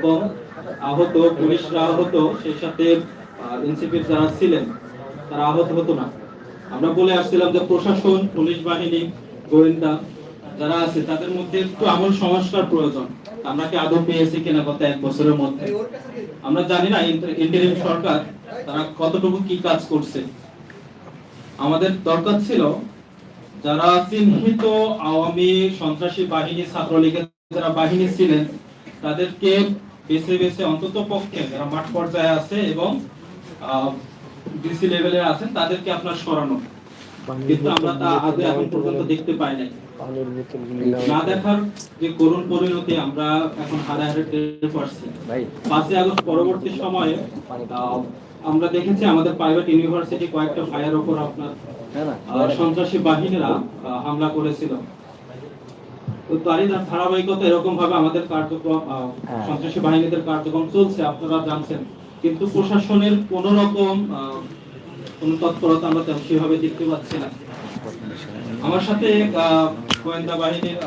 এবং আহত, পুলিশরা আহত, সেই সাথে এনসিপির যারা ছিলেন, তারা আহত হতো না। আমরা বলে আসছিলাম যে প্রশাসন, পুলিশ বাহিনী, গোয়েন্দা যারা আছে, তাদের মধ্যে একটু আমল সংস্কার প্রয়োজন। আমরা কি আদৌ পেয়েছি কিনা এক বছরের মধ্যে? আমরা জানি না ইন্টারিম সরকার তারা কতটুকু কি কাজ করছে। আমাদের দরকার ছিল যারা চিহ্নিত আওয়ামী সন্ত্রাসী বাহিনী, ছাত্রলীগের যারা বাহিনী ছিলেন, তাদেরকে বেছে বেছে অন্তত পক্ষে যারা মাঠ পর্যায়ে আছে এবং ডিসি লেভেলে আছেন তাদেরকে আপনার সরানো। কিন্তু আমরা তা আগে এখন পর্যন্ত দেখতে পাই নাই। না দেখার যে করুণ পরিণতি আমরা এখন হারে হারে টের পাচ্ছি। পাঁচই আগস্ট পরবর্তী সময়ে আমরা দেখেছি আমাদের প্রাইভেট ইউনিভার্সিটি কয়েকটা ফায়ার ওপর আপনার সন্ত্রাসী বাহিনীরা হামলা করেছিল। তো তারই ধারাবাহিকতা এরকম ভাবে আমাদের কার্যক্রম হ্যাঁ। সন্ত্রাসী বাহিনীদের কার্যক্রম চলছে আপনারা জানছেন। কিন্তু প্রশাসনের কোন রকম কোন তৎপরতা আমরা সেভাবে দেখতে পাচ্ছি না। আমার সাথে গোয়েন্দা বাহিনীর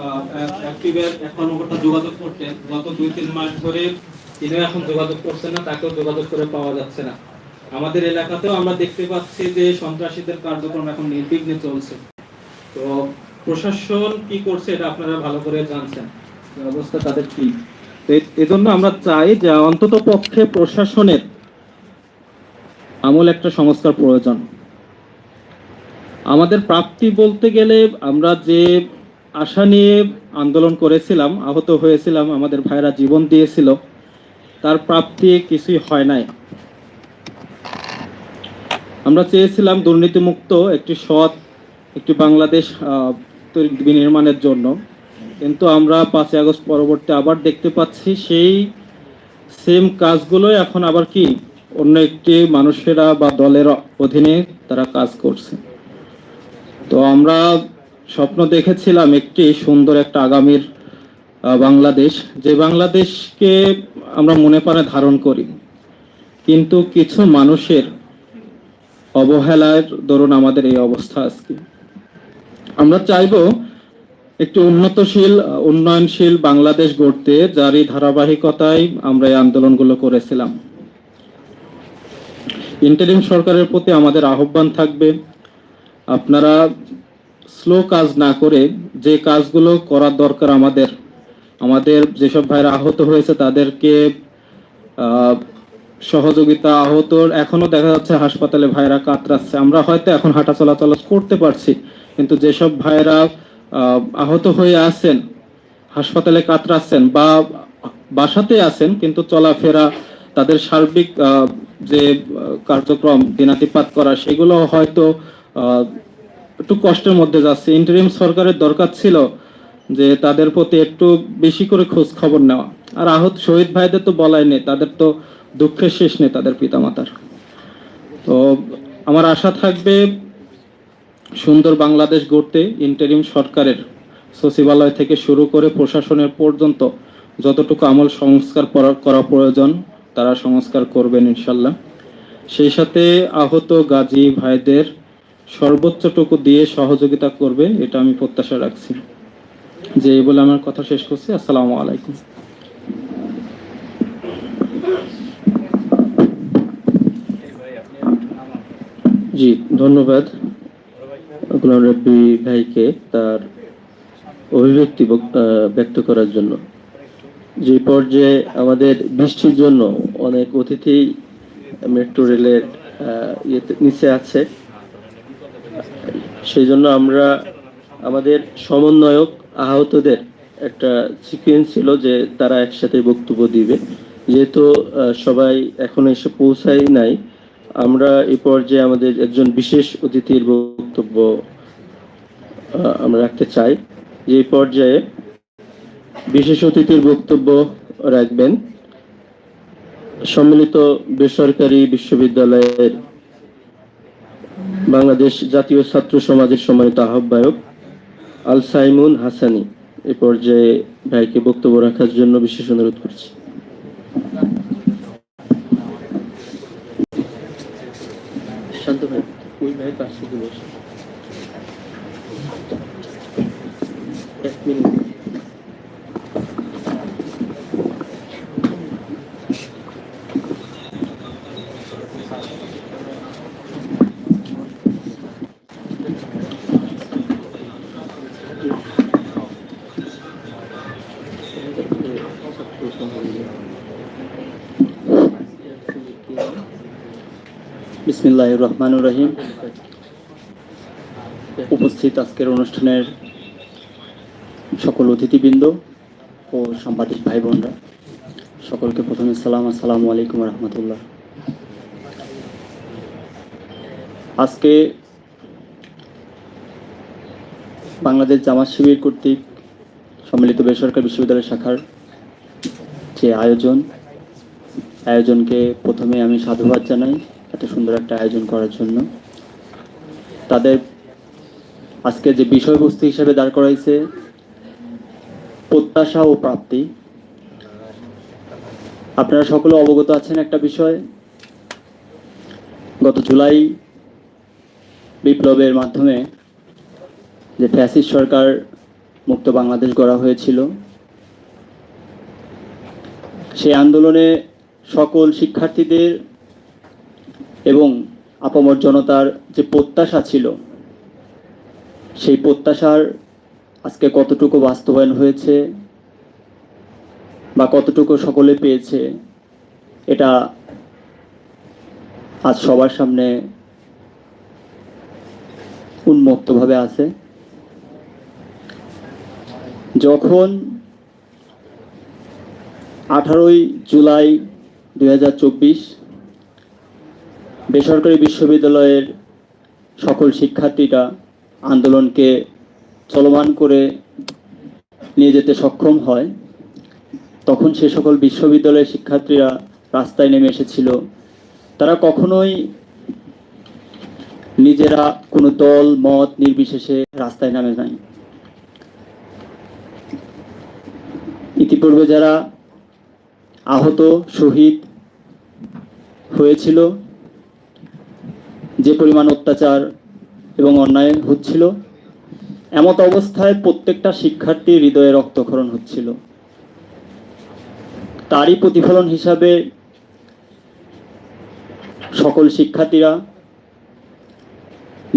অ্যাক্টিভের এক কর্মকর্তা যোগাযোগ করতেন। গত দুই তিন মাস ধরে তিনি এখন যোগাযোগ করছেন না তাকেও যোগাযোগ করে পাওয়া যাচ্ছে না। আমাদের এলাকাতেও আমরা দেখতে পাচ্ছি যে সন্ত্রাসীদের কার্যক্রম এখন নির্বিঘ্নে চলছে। তো প্রশাসন কি করছে এটা আপনারা ভালো করে জানছেন। অবস্থা তাদের কি? এজন্য আমরা চাই যে অন্তত পক্ষে প্রশাসনের আমূল একটা সংস্কার প্রয়োজন। আমাদের প্রাপ্তি বলতে গেলে আমরা যে আশা নিয়ে আন্দোলন করেছিলাম, আহত হয়েছিলাম, আমাদের ভাইরা জীবন দিয়েছিল, তার প্রাপ্তি কিছুই হয় নাই। আমরা চেয়েছিলাম দুর্নীতিমুক্ত একটি সৎ, একটি বাংলাদেশ বিনির্মাণের জন্য। কিন্তু আমরা পাঁচই আগস্ট পরবর্তী আবার দেখতে পাচ্ছি সেই সেম কাজগুলোই এখন আবার কি, অন্য একটি মানুষেরা বা দলের অধীনে তারা কাজ করছে। তো আমরা স্বপ্ন দেখেছিলাম একটি সুন্দর একটা আগামীর বাংলাদেশ। যে বাংলাদেশকে আমরা মনে প্রাণে ধারণ করি। কিন্তু কিছু মানুষের অবহেলার দরুন আমাদের এই অবস্থা আজকে। আমরা চাইব একটি উন্নতশীল, উন্নয়নশীল বাংলাদেশ গড়তে যারই ধারাবাহিকতায় আমরা এই আন্দোলনগুলো করেছিলাম। ইন্টারিম সরকারের প্রতি আমাদের আহ্বান থাকবে, আপনারা স্লো কাজ না করে যে কাজগুলো করার দরকার আমাদের আমাদের যেসব ভাইরা আহত হয়েছে তাদেরকে সহযোগিতা আহত, এখনও দেখা যাচ্ছে হাসপাতালে ভাইরা কাতরাচ্ছে। আমরা হয়তো এখন হাঁটা চলাচল করতে পারছি কিন্তু যেসব ভাইরা আহত হয়ে আছেন, হাসপাতালে কাতরাচ্ছেন বা বাসাতে আছেন, কিন্তু চলাফেরা, তাদের সার্বিক যে কার্যক্রম দিনাতিপাত করা, সেগুলো হয়তো একটু কষ্টের মধ্যে যাচ্ছে। ইন্টারিম সরকারের দরকার ছিল যে, তাদের প্রতি একটু বেশি করে খোঁজ খবর নেওয়া। আর আহত শহীদ ভাইদের তো বলাই নেই, তাদের তো দুঃখের শেষ নেই তাদের পিতামাতার। তো আমার আশা থাকবে সুন্দর বাংলাদেশ গড়তে ইন্টারিম সরকারের সচিবালয় থেকে শুরু করে প্রশাসনের পর্যন্ত যতটুকু আমল সংস্কার করা- প্রয়োজন, তারা সংস্কার করবেন ইনশাল্লাহ। সেই সাথে আহত গাজী ভাইদের সর্বোচ্চটুকু দিয়ে সহযোগিতা করবে, এটা আমি প্রত্যাশা রাখছি। যে এই বলে আমার কথা শেষ করছি, আসসালামু আলাইকুম। জি, ধন্যবাদ। গোলাম রব্বি ভাইকে তার অভিব্যক্তি ব্যক্ত করার জন্য। যে পর্যায়ে আমাদের বৃষ্টির জন্য অনেক অতিথি মেট্রো রেলের নিচে আছে। সেই জন্য আমরা আমাদের সমন্বয়ক আহতদের একটা সিকুয়েন্স ছিল যে তারা একসাথে বক্তব্য দিবে। যেহেতু সবাই এখন এসে পৌঁছায় নাই আমরা এই পর্যায়ে আমাদের একজন বিশেষ অতিথির বক্তব্য আমরা রাখতে চাই। যে এই পর্যায়ে বিশেষ অতিথির বক্তব্য রাখবেন সম্মিলিত বেসরকারি বিশ্ববিদ্যালয়ের বাংলাদেশ জাতীয় ছাত্র সমাজের সম্মানিত আহ্বায়ক আল সাইমুন হাসানি। এ পর্যায়ে ভাইকে বক্তব্য রাখার জন্য বিশেষ অনুরোধ করছি। ভাই ওই ভাই পাশে দিয়ে বসে এক মিনিট বিসমিল্লাহ রহমানুর রহিম। উপস্থিত আজকের অনুষ্ঠানের সকল অতিথিবৃন্দ ও সাংবাদিক ভাই বোনরা সকলকে প্রথমে সালাম, আসসালামু আলাইকুম রহমতুল্লাহ। আজকে বাংলাদেশ জামাত শিবির কর্তৃক সম্মিলিত বেসরকারি বিশ্ববিদ্যালয় শাখার যে আয়োজন, আয়োজনকে প্রথমে আমি সাধুবাদ জানাই। এত সুন্দর একটা আয়োজন করার জন্য। তাদের আজকে যে বিষয়বস্তু হিসেবে দাঁড় করাইছে, প্রত্যাশা ও প্রাপ্তি। আপনারা সকলে অবগত আছেন একটা বিষয়। গত জুলাই বিপ্লবের মাধ্যমে যে ফ্যাসিস্ট সরকার মুক্ত বাংলাদেশ গড়া হয়েছিল, সেই আন্দোলনে সকল শিক্ষার্থীদের এবং আপামর জনতার যে প্রত্যাশা ছিল, সেই প্রত্যাশার আজকে কতটুকু বাস্তবায়ন হয়েছে বা কতটুকু সকলে পেয়েছে, এটা আজ সবার সামনে উন্মুক্তভাবে আছে। যখন আঠারোই জুলাই দু হাজার চব্বিশ বেসরকারি বিশ্ববিদ্যালয়ের সকল শিক্ষার্থীরা আন্দোলনকে চলমান করে নিয়ে যেতে সক্ষম হয়। তখন সে সকল বিশ্ববিদ্যালয়ের শিক্ষার্থীরা রাস্তায় নেমে এসেছিল। তারা কখনোই নিজেরা কোনো দল, মত নির্বিশেষে রাস্তায় নামে নাই। ইতিপূর্বে যারা আহত, শহীদ হয়েছিল যে পরিমাণ অত্যাচার এবং অন্যায় হচ্ছিল, এমত অবস্থায় প্রত্যেকটা শিক্ষার্থীর হৃদয়ে রক্তক্ষরণ হচ্ছিল। তারই প্রতিফলন হিসাবে সকল শিক্ষার্থীরা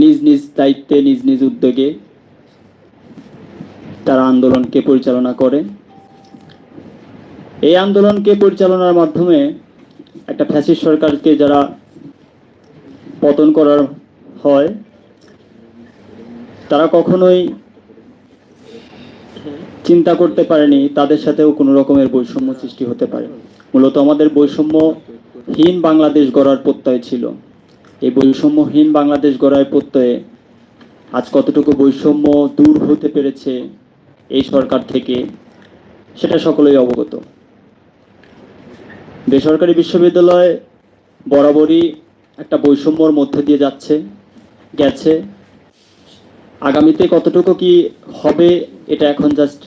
নিজ নিজ দায়িত্বে, নিজ নিজ উদ্যোগে তারা আন্দোলনকে পরিচালনা করে। এই আন্দোলনকে পরিচালনার মাধ্যমে একটা ফ্যাসিস্ট সরকারকে যারা পতন করার হয়। তারা কখনোই চিন্তা করতে পারেনি, তাদের সাথেও কোনো রকমের বৈষম্য সৃষ্টি হতে পারে। মূলত আমাদের বৈষম্যহীন বাংলাদেশ গড়ার প্রত্যয় ছিল। এই বৈষম্যহীন বাংলাদেশ গড়ার প্রত্যয়ে আজ কতটুকু বৈষম্য দূর হতে পেরেছে এই সরকার থেকে, সেটা সকলেই অবগত। বেসরকারি বিশ্ববিদ্যালয় বরাবরই একটা বৈষম্যর মধ্যে দিয়ে যাচ্ছে, গেছে। আগামীতে কতটুকু কি হবে, এটা এখন জাস্ট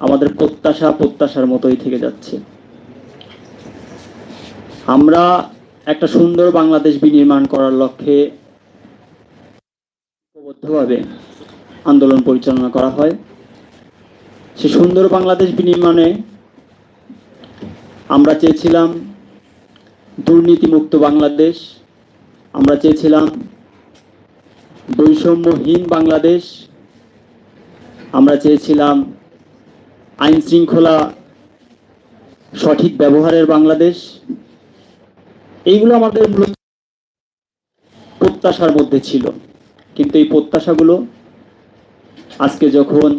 আমাদের প্রত্যাশা, প্রত্যাশার মতোই থেকে যাচ্ছে। আমরা একটা সুন্দর বাংলাদেশ বিনির্মাণ করার লক্ষ্যে ঐক্যবদ্ধভাবে আন্দোলন পরিচালনা করা হয়। সে সুন্দর বাংলাদেশ বিনির্মাণে আমরা চেয়েছিলাম দুর্নীতিমুক্ত বাংলাদেশ। আমরা চেয়েছিলাম বৈষম্যহীন বাংলাদেশ। আমরা চেয়েছিলাম আইন শৃঙ্খলা সঠিক ব্যবহারের বাংলাদেশ। এইগুলো আমাদের মূলত প্রত্যাশার মধ্যে ছিল। কিন্তু এই প্রত্যাশাগুলো আজকে যখন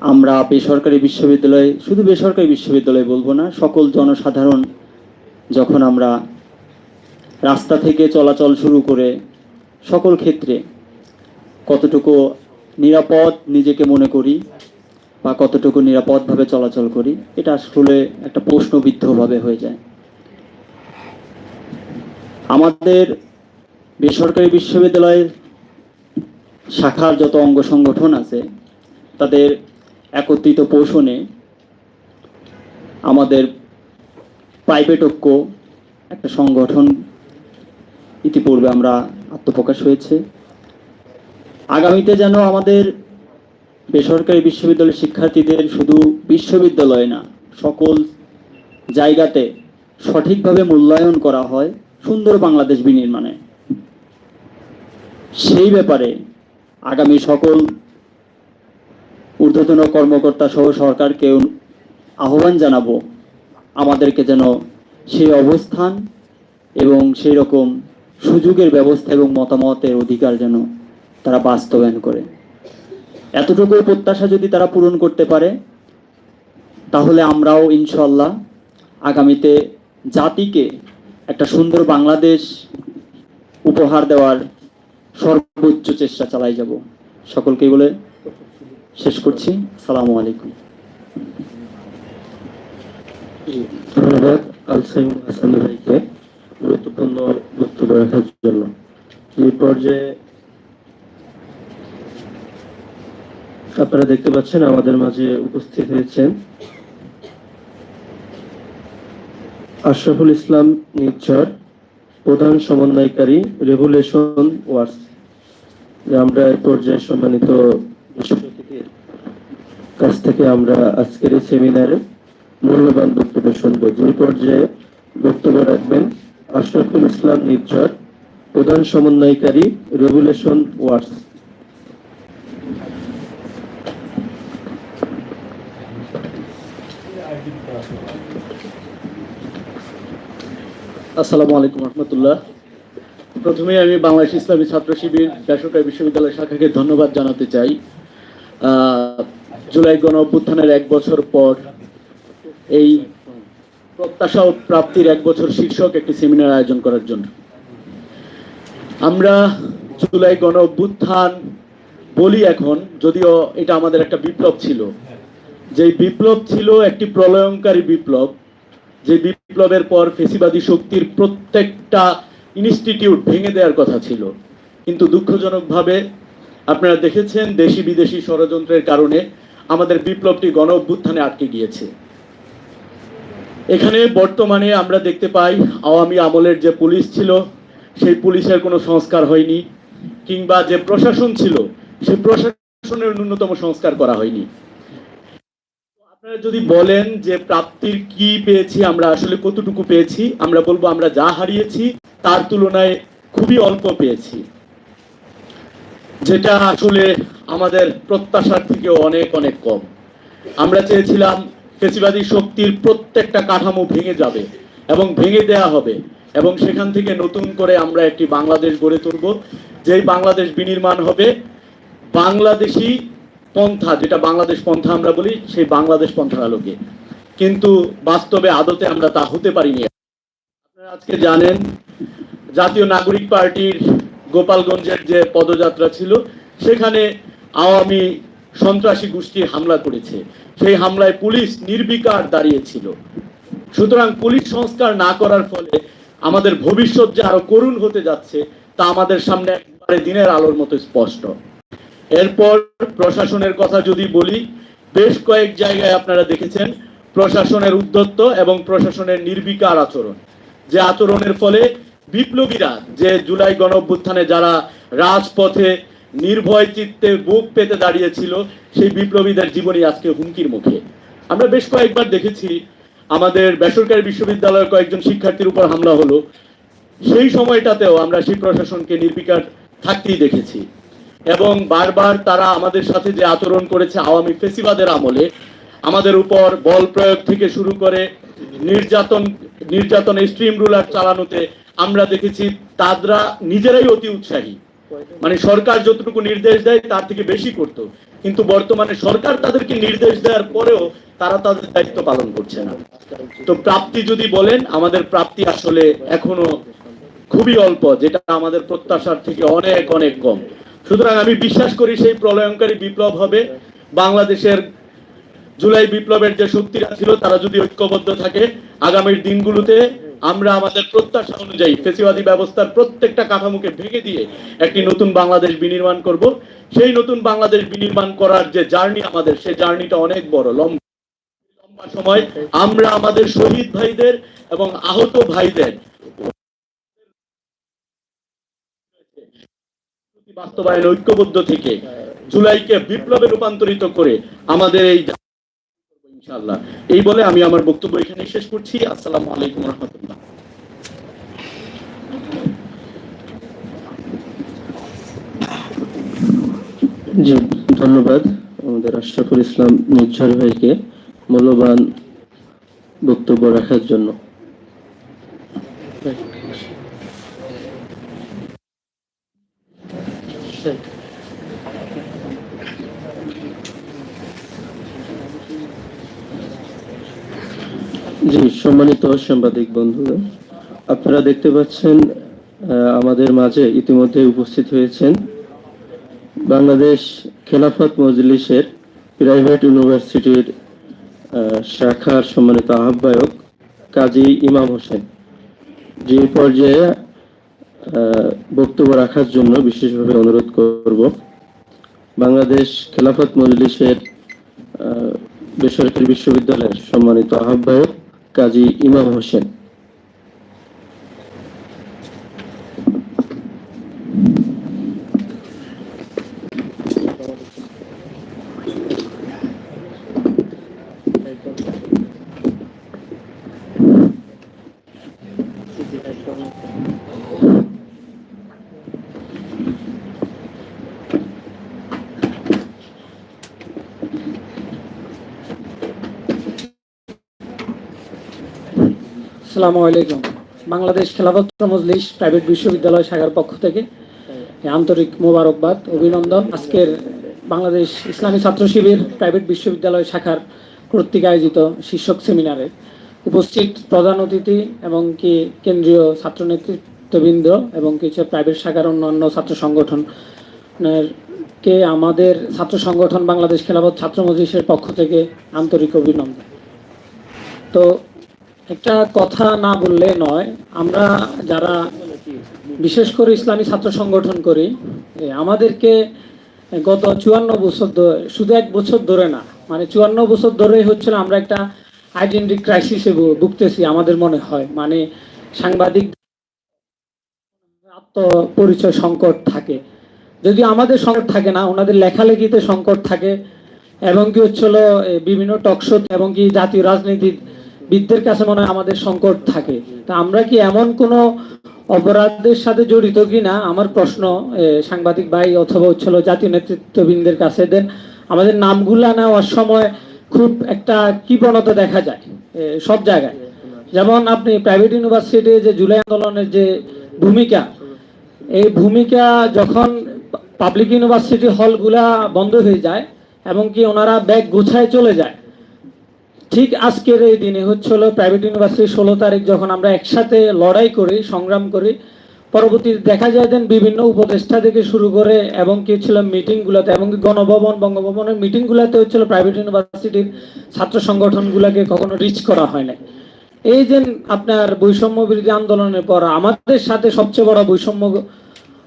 আমরা বেসরকারি বিশ্ববিদ্যালয়ে, শুধু বেসরকারি বিশ্ববিদ্যালয় বলব না, সকল জনসাধারণ যখন আমরা রাস্তা থেকে চলাচল শুরু করে সকল ক্ষেত্রে কতটুকু নিরাপদ নিজেকে মনে করি বা কতটুকু নিরাপদভাবে চলাচল করি, এটা আসলে একটা প্রশ্নবিদ্ধভাবে হয়ে যায়। আমাদের বেসরকারি বিশ্ববিদ্যালয়ের শাখার যত অঙ্গ সংগঠন আছে, তাদের একত্রিত পোষণে আমাদের প্রাইভেট ঐক্য একটা সংগঠন ইতিপূর্বে আমরা আত্মপ্রকাশ হয়েছে। আগামীতে যেন আমাদের বেসরকারি বিশ্ববিদ্যালয়ের শিক্ষার্থীদের শুধু বিশ্ববিদ্যালয় না, সকল জায়গাতে সঠিকভাবে মূল্যায়ন করা হয় সুন্দর বাংলাদেশ বিনির্মাণে। সেই ব্যাপারে আগামী সকল ঊর্ধ্বতন কর্মকর্তা সহ সরকারকে আহ্বান জানাব, আমাদেরকে যেন সেই অবস্থান এবং সেই রকম সুযোগের ব্যবস্থা এবং মতামতের অধিকার যেন তারা বাস্তবায়ন করে। এতটুকু প্রত্যাশা যদি তারা পূরণ করতে পারে, তাহলে আমরাও ইনশাল্লাহ আগামীতে জাতিকে একটা সুন্দর বাংলাদেশ উপহার দেওয়ার সর্বোচ্চ চেষ্টা চালাই যাব। সকলকে বলে শেষ করছি। সালামু আলাইকুম। ধন্যবাদ আলসাইম হাসান ভাইকে। গুরুত্বপূর্ণ বক্তব্য রাখার জন্য। এই পর্যায়ে আপনারা দেখতে পাচ্ছেন আমাদের মাঝে উপস্থিত হয়েছেন আশরাফুল ইসলাম নির্ঝর, প্রধান সমন্বয়কারী রেভুলেশন ওয়ার্স। আমরা এই পর্যায়ে সম্মানিত কাছ থেকে আমরা আজকের এই সেমিনারে মূল্যবান বক্তব্য শুনব। যে পর্যায়ে বক্তব্য রাখবেন আশরাফুল ইসলাম নির্ঝর, প্রধান সমন্বয়কারী রেগুলেশন ওয়ার্স আসসালামু আলাইকুম রহমতুল্লাহ। প্রথমে আমি বাংলাদেশ ইসলামী ছাত্র শিবির বেসরকারি বিশ্ববিদ্যালয় শাখাকে ধন্যবাদ জানাতে চাই। জুলাই গণ অভ্যুত্থানের এক বছর পর এই প্রত্যাশা ও প্রাপ্তির এক বছর শীর্ষক একটি সেমিনার আয়োজন করার জন্য। আমরা জুলাই গণ অভ্যুত্থান বলি এখন, যদিও এটা আমাদের একটা বিপ্লব ছিল। যে বিপ্লব ছিল একটি প্রলয়ঙ্কারী বিপ্লব। যে বিপ্লবের পর ফেসিবাদী শক্তির প্রত্যেকটা ইনস্টিটিউট ভেঙে দেওয়ার কথা ছিল। কিন্তু দুঃখজনকভাবে আপনারা দেখেছেন দেশি বিদেশি ষড়যন্ত্রের কারণে আমাদের বিপ্লবটি গণ অভ্যুত্থানে আটকে গিয়েছে। এখানে বর্তমানে আমরা দেখতে পাই আওয়ামী আমলের যে পুলিশ ছিল, সেই পুলিশের কোনো সংস্কার হয়নি, কিংবা যে প্রশাসন ছিল সেই প্রশাসনের ন্যূনতম সংস্কার করা হয়নি। আপনারা যদি বলেন যে প্রাপ্তির কি পেয়েছি, আমরা আসলে কতটুকু পেয়েছি, আমরা বলব আমরা যা হারিয়েছি, তার তুলনায় খুবই অল্প পেয়েছি। যেটা আসলে আমাদের প্রত্যাশার থেকে অনেক অনেক কম। আমরা চেয়েছিলাম ফেসিবাদী শক্তির প্রত্যেকটা কাঠামো ভেঙে যাবে এবং ভেঙে দেয়া হবে এবং সেখান থেকে নতুন করে আমরা একটি বাংলাদেশ গড়ে তুলব, যেই বাংলাদেশ বিনির্মাণ হবে। বাংলাদেশি পন্থা, যেটা বাংলাদেশ পন্থা আমরা বলি, সেই বাংলাদেশ পন্থার আলোকে। কিন্তু বাস্তবে আদতে আমরা তা হতে পারিনি। আপনারা আজকে জানেন, জাতীয় নাগরিক পার্টির গোপালগঞ্জের যে পদযাত্রা ছিল, সেখানে আওয়ামী সন্ত্রাসী গোষ্ঠী হামলা করেছে। সেই হামলায় পুলিশ নির্বিকার দাঁড়িয়েছিল। সুতরাং পুলিশ সংস্কার না করার ফলে আমাদের ভবিষ্যৎ যে আরও করুণ হতে যাচ্ছে, তা আমাদের সামনে একবারে দিনের আলোর মতো স্পষ্ট। এরপর প্রশাসনের কথা যদি বলি, বেশ কয়েক জায়গায় আপনারা দেখেছেন প্রশাসনের উদ্যত্ত এবং প্রশাসনের নির্বিকার আচরণ। যে আচরণের ফলে বিপ্লবীরা যে জুলাই গণ অভ্যুত্থানে যারা রাজপথে নির্ভয় চিত্তে বুক পেতে দাঁড়িয়েছিল সেই বিপ্লবীদের জীবনী আজকে হুমকির মুখে। আমরা বেশ কয়েকবার দেখেছি, আমাদের বেসরকারি বিশ্ববিদ্যালয়ের কয়েকজন শিক্ষার্থীর উপর হামলা হলো। সেই সময়টাতেও আমরা সেই প্রশাসনকে নির্বিকার থাকতেই দেখেছি। এবং বারবার তারা আমাদের সাথে যে আচরণ করেছে আওয়ামী ফেসিবাদের আমলে, আমাদের উপর বল প্রয়োগ থেকে শুরু করে নির্যাতন নির্যাতন স্ট্রিম রুলার চালানোতে আমরা দেখেছি, তাদরা নিজেরাই অতি উৎসাহী। মানে সরকার যতটুকু নির্দেশ দেয়, তার থেকে বেশি করত। কিন্তু বর্তমানে সরকার তাদেরকে নির্দেশ দেওয়ার পরেও তারা তাদের দায়িত্ব পালন করছে না। তো প্রাপ্তি যদি বলেন, আমাদের প্রাপ্তি আসলে এখনও খুবই অল্প, যেটা আমাদের প্রত্যাশার থেকে অনেক অনেক কম। সুতরাং আমি বিশ্বাস করি সেই প্রলয়ঙ্কারী বিপ্লব হবে। বাংলাদেশের জুলাই বিপ্লবের যে শক্তিরা ছিল, তারা যদি ঐক্যবদ্ধ থাকে, আগামীর দিনগুলোতে আমরা আমাদের প্রত্যাশা অনুযায়ী ফেসিবাদী ব্যবস্থার প্রত্যেকটা কাঠামোকে ভেঙে দিয়ে একটি নতুন বাংলাদেশ বিনির্মাণ করব। সেই নতুন বাংলাদেশ বিনির্মাণ করার যে জার্নি আমাদের সেই জার্নিটা অনেক বড়, লম্বা। লম্বা সময় আমরা আমাদের শহীদ ভাইদের এবং আহত ভাইদের বাস্তবায়ন ঐক্যবদ্ধ থেকে জুলাইকে বিপ্লবে রূপান্তরিত করে আমাদের এই ইনশাআল্লাহ। এই বলে আমি আমার বক্তব্য এখানে শেষ করছি। আসসালামু আলাইকুম রহমতুল্লাহ। জি ধন্যবাদ আমাদের আশরাফুল ইসলাম নির্ঝর ভাইকে মূল্যবান বক্তব্য রাখার জন্য। জি, সম্মানিত সাংবাদিক বন্ধুরা, আপনারা দেখতে পাচ্ছেন আমাদের মাঝে ইতিমধ্যে উপস্থিত হয়েছেন বাংলাদেশ খেলাফত মজলিসের প্রাইভেট ইউনিভার্সিটির শাখার সম্মানিত আহ্বায়ক কাজী ইমাম হোসেন। যে পর্যায়ে বক্তব্য রাখার জন্য বিশেষভাবে অনুরোধ করব। বাংলাদেশ খেলাফত মজলিসের বেসরকারি বিশ্ববিদ্যালয়ের সম্মানিত আহ্বায়ক কাজী ইমাম হোসেন। আসসালামু আলাইকুম। বাংলাদেশ খেলাফত মজলিস প্রাইভেট বিশ্ববিদ্যালয় শাখার পক্ষ থেকে আন্তরিক মোবারকবাদ, অভিনন্দন। আজকের বাংলাদেশ ইসলামী ছাত্র শিবির প্রাইভেট বিশ্ববিদ্যালয় শাখার কর্তৃক আয়োজিত শীর্ষক সেমিনারে উপস্থিত প্রধান অতিথি এবং কি কেন্দ্রীয় ছাত্র নেতৃত্ববৃন্দ এবং কিছু প্রাইভেট শাখার অন্যান্য ছাত্র সংগঠনের কে আমাদের ছাত্র সংগঠন বাংলাদেশ খেলাফত ছাত্র মজলিসের পক্ষ থেকে আন্তরিক অভিনন্দন। তো একটা কথা না বললে নয়। আমরা যারা বিশেষ করে ইসলামী ছাত্র সংগঠন করি আমাদেরকে গত চুয়ান্ন বছর ধরে শুধু এক বছর ধরে না মানে চুয়ান্ন বছর ধরেই হচ্ছিল আমরা একটা আইডেন্টি ক্রাইসিসে ভুগতেছি আমাদের মনে হয়। মানে সাংবাদিক আত্মপরিচয় সংকট থাকে। যদি আমাদের সংকট থাকে না, ওনাদের লেখালেখিতে সংকট থাকে, এবং কি হচ্ছিল বিভিন্ন টকশো এবং কি জাতীয় রাজনীতির বিদদের কাছে মনে হয় আমাদের সংকট থাকে। তা আমরা কি এমন কোনো অপরাধের সাথে জড়িত কিনা? আমার প্রশ্ন সাংবাদিক ভাই অথবা হচ্ছিল জাতীয় নেতৃত্ববৃন্দের কাছে দেন, আমাদের নামগুলা নেওয়ার সময় খুব একটা কৃপণতা দেখা যায় সব জায়গায়। যেমন আপনি প্রাইভেট ইউনিভার্সিটি যে জুলাই আন্দোলনের যে ভূমিকা, এই ভূমিকা যখন পাবলিক ইউনিভার্সিটি হলগুলা বন্ধ হয়ে যায়, এবং কি ওনারা ব্যাগ গুছায় চলে যায় ঠিক আজকের এই দিনে হচ্ছিল প্রাইভেট ইউনিভার্সিটি ষোলো তারিখ যখন আমরা একসাথে লড়াই করি, সংগ্রাম করি, পরবর্তীতে দেখা যায় দেন বিভিন্ন উপদেষ্টা থেকে শুরু করে এবং কি ছিল মিটিংগুলোতে এবং গণভবন, বঙ্গভবনের মিটিংগুলোতে হচ্ছিল প্রাইভেট ইউনিভার্সিটির ছাত্র সংগঠনগুলোকে কখনো রিচ করা হয় না এই যে আপনার বৈষম্য বিরোধী আন্দোলনের পর আমাদের সাথে সবচেয়ে বড় বৈষম্য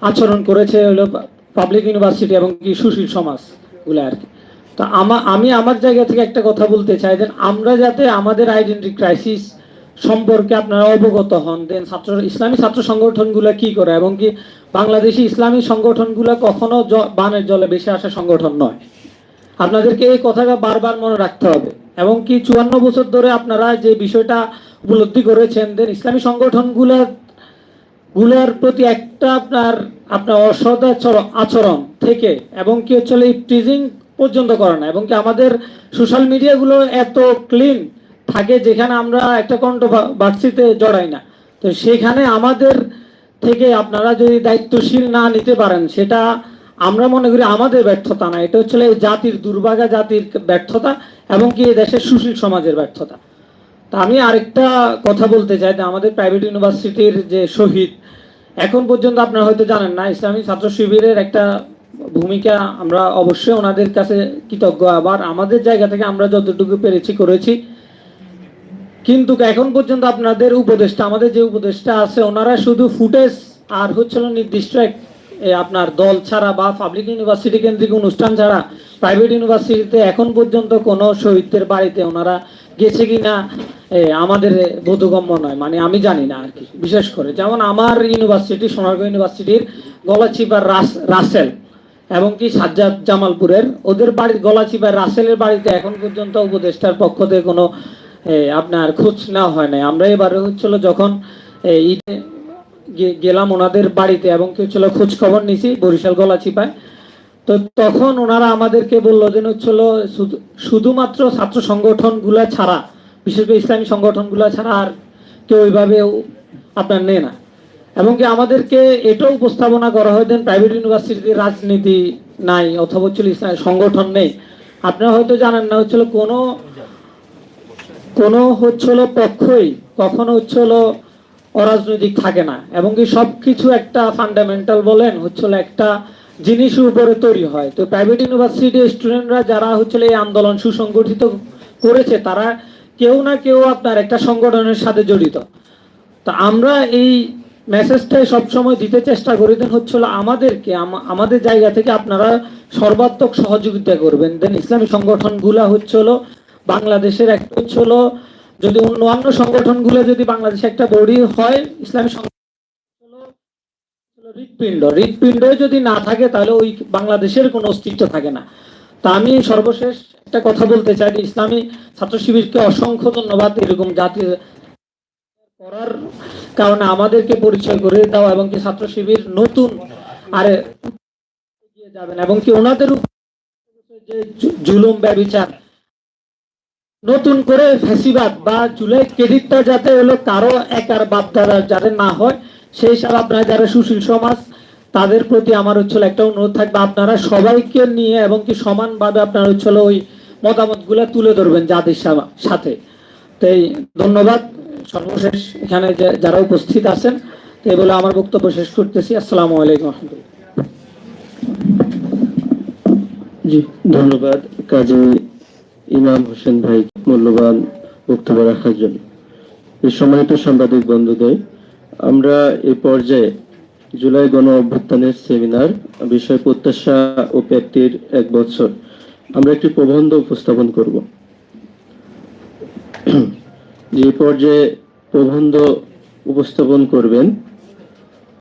আচরণ করেছে হলো পাবলিক ইউনিভার্সিটি এবং কি সুশীল সমাজগুলো আর কি। তো আমা, আমি আমার জায়গা থেকে একটা কথা বলতে চাই, দেন আমরা যাতে আমাদের আইডেন্টি ক্রাইসিস সম্পর্কে আপনারা অবগত হন, দেন ছাত্র, ইসলামী ছাত্র সংগঠনগুলো কি করে এবং কি বাংলাদেশি ইসলামী সংগঠনগুলো কখনো বানের জলে বেশি আসা সংগঠন নয়। আপনাদেরকে এই কথাটা বারবার মনে রাখতে হবে এবং কি চুয়ান্ন বছর ধরে আপনারা যে বিষয়টা উপলব্ধি করেছেন, দেন ইসলামী সংগঠনগুলো, গুলার প্রতি একটা আপনার আপনার অসদ আচর- আচরণ থেকে এবং কি হচ্ছে টিজিং পর্যন্ত করে না এবং কি আমাদের সোশ্যাল মিডিয়াগুলো এত ক্লিন থাকে যেখানে আমরা একটা কন্ট্রোভার্সিতে জড়াই না। তো সেখানে আমাদের থেকে আপনারা যদি দায়িত্বশীল না নিতে পারেন, সেটা আমরা মনে করি আমাদের ব্যর্থতা না। এটা হচ্ছে জাতির দুর্ভাগা জাতির ব্যর্থতা এবং কি দেশের সুশীল সমাজের ব্যর্থতা। তা আমি আরেকটা কথা বলতে চাই যে আমাদের প্রাইভেট ইউনিভার্সিটির যে শহীদ, এখন পর্যন্ত আপনারা হয়তো জানেন না, ইসলামী ছাত্র শিবিরের একটা ভূমিকা আমরা অবশ্যই ওনাদের কাছে কৃতজ্ঞ। আবার আমাদের জায়গা থেকে আমরা যতটুকু পেরেছি করেছি। কিন্তু এখন পর্যন্ত আপনাদের উপদেষ্টা আমাদের যে উপদেষ্টা আছে ওনারা শুধু ফুটেজ আর হচ্ছিল নির্দিষ্ট এক আপনার দল ছাড়া বা পাবলিক ইউনিভার্সিটি কেন্দ্রিক অনুষ্ঠান ছাড়া প্রাইভেট ইউনিভার্সিটিতে এখন পর্যন্ত কোনো শহীদদের বাড়িতে ওনারা গেছে কিনা এ, আমাদের বোধগম্য নয়। মানে আমি জানি না আর কি বিশেষ করে। যেমন আমার ইউনিভার্সিটি সোনারগাঁও ইউনিভার্সিটির গলাচিপার রাস রাসেল। এবং কি সাজ্জাদ জামালপুরের। ওদের বাড়ির গলাচিপার রাসেলের বাড়িতে এখন পর্যন্ত উপদেষ্টার পক্ষ থেকে কোনো আপনার খোঁজ নেওয়া হয় নাই। আমরা এবারে হচ্ছিল যখন ঈদে গেলাম ওনাদের বাড়িতে এবং কি হচ্ছিল খোঁজ খবর নিছি বরিশাল গলাচিপায় তো তখন ওনারা আমাদেরকে বলল যে হচ্ছিল শুধুমাত্র ছাত্র সংগঠনগুলা ছাড়া, বিশেষ করে ইসলামী সংগঠনগুলো ছাড়া আর কেউ ওইভাবে আপনার নেয় না। এবং কি আমাদেরকে এটাও উপস্থাপনা করা হয়, দেন প্রাইভেট ইউনিভার্সিটিতে রাজনীতি নাই, অথবা হচ্ছিল সংগঠন নেই। আপনারা হয়তো জানেন না হচ্ছিল কোনো কোনো হচ্ছিল পক্ষই কখনো হচ্ছিল অরাজনৈতিক থাকে না। এবং কি সব কিছু একটা ফান্ডামেন্টাল বলেন হচ্ছিল একটা জিনিসের উপরে তৈরি হয়। তো প্রাইভেট ইউনিভার্সিটির স্টুডেন্টরা যারা হচ্ছিল এই আন্দোলন সুসংগঠিত করেছে, তারা কেউ না কেউ আপনার একটা সংগঠনের সাথে জড়িত। তা আমরা এই মেসেজটাই সবসময় দিতে চেষ্টা করি দেন হচ্ছিল আমাদেরকে আমাদের জায়গা থেকে আপনারা সর্বাত্মক সহযোগিতা করবেন। দেন ইসলামী সংগঠনগুলা হচ্ছিল বাংলাদেশের একটা হচ্ছিল যদি অন্য অন্যান্য সংগঠনগুলো যদি বাংলাদেশে একটা বডি হয়, ইসলামী হৃৎপিণ্ড হৃৎপিণ্ড যদি না থাকে, তাহলে ওই বাংলাদেশের কোনো অস্তিত্ব থাকে না। তা আমি সর্বশেষ একটা কথা বলতে চাই ইসলামী ছাত্র শিবিরকে অসংখ্য ধন্যবাদ। এরকম জাতীয় করার কারণে আমাদেরকে পরিচয় করে দাও এবং কি ছাত্র শিবির নতুন আর এগিয়ে যাবেন এবং কি ওনাদের যে জুলুম ব্যবচার, নতুন করে ফেসিবাদ বা জুলাই ক্রেডিটটা যাতে হলো কারও একার বাপ দ্বারা যাতে না হয়, সেই হিসাবে আপনারা যারা সুশীল সমাজ, তাদের প্রতি আমার হচ্ছিল একটা অনুরোধ থাকবে। আপনারা সবাইকে নিয়ে এবং কি সমানভাবে আপনারা হচ্ছিল ওই মতামত তুলে ধরবেন জাতির সাথে। তাই ধন্যবাদ। সর্বশেষ এখানে যারা উপস্থিত আছেন, তো বলে আমার বক্তব্য শেষ করতেছি। আসসালামু আলাইকুম জি, ধন্যবাদ। কাজী ইমাম হোসেন ভাই, মূল্যবান বক্তব্য রাখার জন্য। সম্মানিত সাংবাদিক বন্ধুদের, আমরা এই পর্যায়ে জুলাই গণ অভ্যুত্থানের সেমিনার, বিষয় প্রত্যাশা ও প্রাপ্তির এক বছর, আমরা একটি প্রবন্ধ উপস্থাপন করব। যে পর্যায়ে প্রবন্ধ উপস্থাপন করবেন।